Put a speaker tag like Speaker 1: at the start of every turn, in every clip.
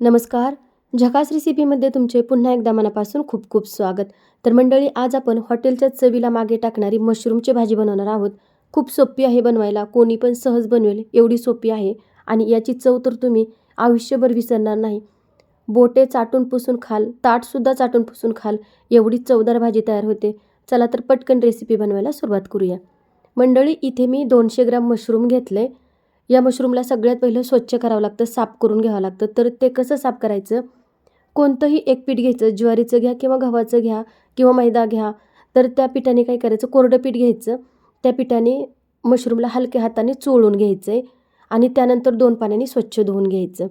Speaker 1: नमस्कार. झकास रेसिपीमध्ये तुमचे पुन्हा एकदा मनापासून खूप खूप स्वागत. तर मंडळी आज आपण हॉटेलच्या चवीला मागे टाकणारी मशरूमची भाजी बनवणार आहोत. खूप सोपी आहे बनवायला कोणी पण सहज बनवेल एवढी सोपी आहे. आणि याची चव तर तुम्ही आयुष्यभर विसरणार नाही. बोटे चाटून पुसून खाल ताटसुद्धा चाटून पुसून खाल एवढी चवदार भाजी तयार होते. चला तर पटकन रेसिपी बनवायला सुरुवात करूया. मंडळी इथे मी दोनशे ग्राम मशरूम घेतले या मशरूमला सगळ्यात पहिलं स्वच्छ करावं लागतं साफ करून घ्यावं लागतं. तर ते कसं साफ करायचं? कोणतंही एक पीठ घ्यायचं ज्वारीचं घ्या किंवा गव्हाचं घ्या किंवा मैदा घ्या तर त्या पिठाने काय करायचं? कोरडं पीठ घ्यायचं. त्या पिठाने मशरूमला हलक्या हाताने चोळून घ्यायचं आहे आणि त्यानंतर दोन पाण्याने स्वच्छ धुवून घ्यायचं.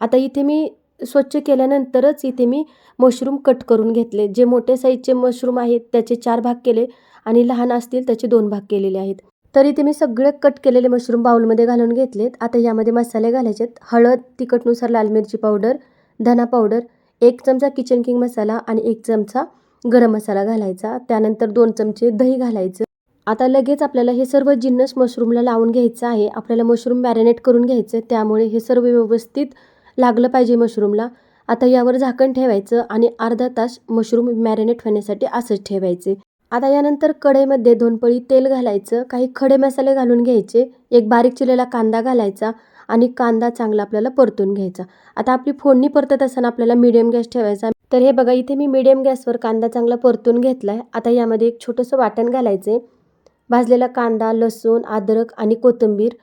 Speaker 1: आता इथे मी स्वच्छ केल्यानंतरच इथे मी मशरूम कट करून घेतले. जे मोठ्या साईजचे मशरूम आहेत त्याचे चार भाग केले आणि लहान असतील त्याचे दोन भाग केलेले आहेत. तरी ते मी सगळे कट केलेले मशरूम बाऊलमध्ये घालून घेतलेत. आता यामध्ये मसाले घालायचे आहेत. हळद तिखटनुसार लाल मिरची पावडर धना पावडर एक चमचा किचन किंग मसाला आणि एक चमचा गरम मसाला घालायचा. त्यानंतर दोन चमचे दही घालायचं. आता लगेच आपल्याला हे सर्व जिन्नस मशरूमला लावून घ्यायचं आहे. आपल्याला मशरूम मॅरिनेट करून घ्यायचं त्यामुळे हे सर्व व्यवस्थित लागलं पाहिजे मशरूमला आता यावर झाकण ठेवायचं आणि अर्धा तास मशरूम मॅरिनेट होण्यासाठी असंच ठेवायचे. आता यानंतर कढईमध्ये दोन पळी तेल घालायचं काही खडे मसाले घालून घ्यायचे एक बारीक चिरलेला कांदा घालायचा आणि कांदा चांगला आपल्याला परतून घ्यायचा. आता आपली फोडणी परतत असताना आपल्याला मिडियम गॅस ठेवायचा. तर हे बघा इथे मी मिडियम गॅसवर कांदा चांगला परतून घेतला आहे आता यामध्ये एक छोटंसं वाटण घालायचं आहे. भाजलेला कांदा लसूण अद्रक आणि कोथिंबीर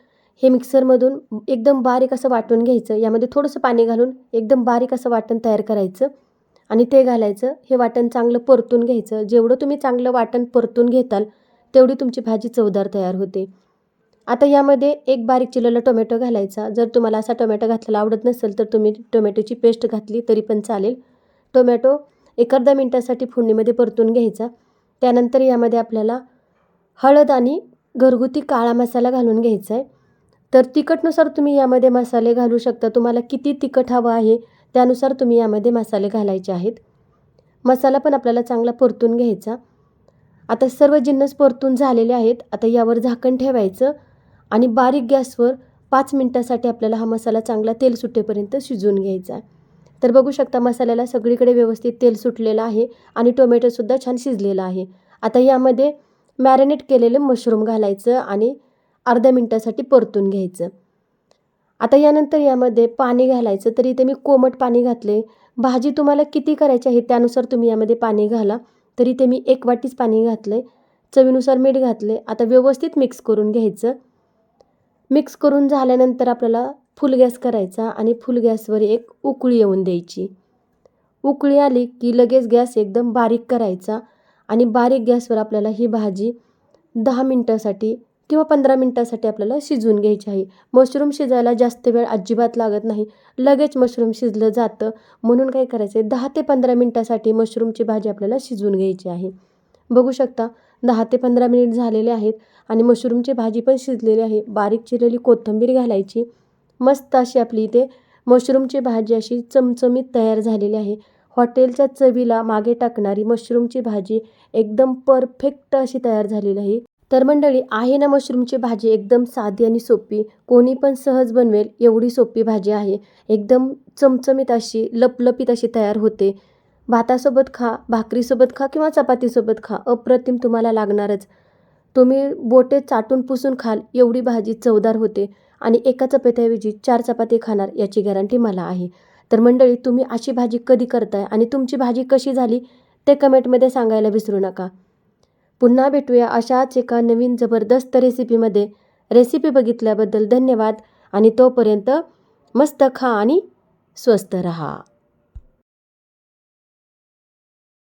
Speaker 1: हे मिक्सरमधून एकदम बारीक असं वाटून घ्यायचं. यामध्ये थोडंसं पाणी घालून एकदम बारीक असं वाटण तयार करायचं. आणि ते घालायचं हे वाटण चांगलं परतून घ्यायचं. जेवढं तुम्ही चांगलं वाटण परतून घेताल तेवढी तुमची भाजी चवदार तयार होते. आता यामध्ये एक बारीक चिरलेला टोमॅटो घालायचा. जर तुम्हाला असा टोमॅटो घातलेला आवडत नसेल तर तुम्ही टोमॅटोची पेस्ट घातली तरी पण चालेल. टोमॅटो एक अर्धा मिनटासाठी फोडणीमध्ये परतून घ्यायचा. त्यानंतर यामध्ये आपल्याला हळद आणि घरगुती काळा मसाला घालून घ्यायचा आहे. तर तिखटनुसार तुम्ही यामध्ये मसाले घालू शकता. तुम्हाला किती तिखट हवं आहे त्यानुसार तुम्ही यामध्ये मसाले घालायचे आहेत. मसाला पण आपल्याला चांगला परतून घ्यायचा. आता सर्व जिन्नस परतून झालेले आहेत. आता यावर झाकण ठेवायचं आणि बारीक गॅसवर पाच मिनटासाठी आपल्याला हा मसाला चांगला तेल सुटेपर्यंत शिजवून घ्यायचा तर बघू शकता मसाल्याला सगळीकडे व्यवस्थित तेल सुटलेलं आहे आणि टोमॅटोसुद्धा छान शिजलेला आहे. आता यामध्ये मॅरिनेट केलेलं मशरूम घालायचं आणि अर्ध्या मिनटासाठी परतून घ्यायचं. आता यानंतर यामध्ये पाणी घालायचं. तर इथे मी कोमट पाणी घातले. भाजी तुम्हाला किती करायची आहे त्यानुसार तुम्ही यामध्ये पाणी घाला. तर इथे मी एक वाटीच पाणी घातलं आहे चवीनुसार मीठ घातले आता व्यवस्थित मिक्स करून घ्यायचं. मिक्स करून झाल्यानंतर आपल्याला फुल गॅस करायचा आणि फुल गॅसवर एक उकळी येऊन द्यायची. उकळी आली की लगेच गॅस एकदम बारीक करायचा आणि बारीक गॅसवर आपल्याला ही भाजी दहा मिनटासाठी किंवा पंधरा मिनटासाठी आपल्याला शिजवून घ्यायची आहे. मशरूम शिजायला जास्त वेळ अजिबात लागत नाही. लगेच मशरूम शिजलं जातं. म्हणून काय करायचं आहे दहा ते पंधरा मिनटासाठी मशरूमची भाजी आपल्याला शिजवून घ्यायची आहे. बघू शकता दहा ते पंधरा मिनिट झालेले आहेत आणि मशरूमची भाजी पण शिजलेली आहे. बारीक चिरलेली कोथिंबीर घालायची. मस्त अशी आपली इथे मशरूमची भाजी अशी चमचमीत तयार झालेली आहे. हॉटेलच्या चवीला मागे टाकणारी मशरूमची भाजी एकदम परफेक्ट अशी तयार झालेली आहे. तर मंडळी आहे ना मशरूमची भाजी एकदम साधी आणि सोपी. कोणी पण सहज बनवेल एवढी सोपी भाजी आहे. एकदम चमचमीत अशी लपलपीत अशी तयार होते. भातासोबत खा भाकरीसोबत खा किंवा चपातीसोबत खा अप्रतिम तुम्हाला लागणारच. तुम्ही बोटे चाटून पुसून खाल एवढी भाजी चवदार होते. आणि एका चपात्याऐवजी चार चपाती खाणार याची गॅरंटी मला आहे. तर मंडळी तुम्ही अशी भाजी कधी करताय आणि तुमची भाजी कशी झाली ते कमेंटमध्ये सांगायला विसरू नका. पुन्हा भेटूया अशाच एका नवीन जबरदस्त रेसिपीमध्ये रेसिपी बघितल्याबद्दल धन्यवाद आणि तोपर्यंत मस्त खा आणि स्वस्त रहा.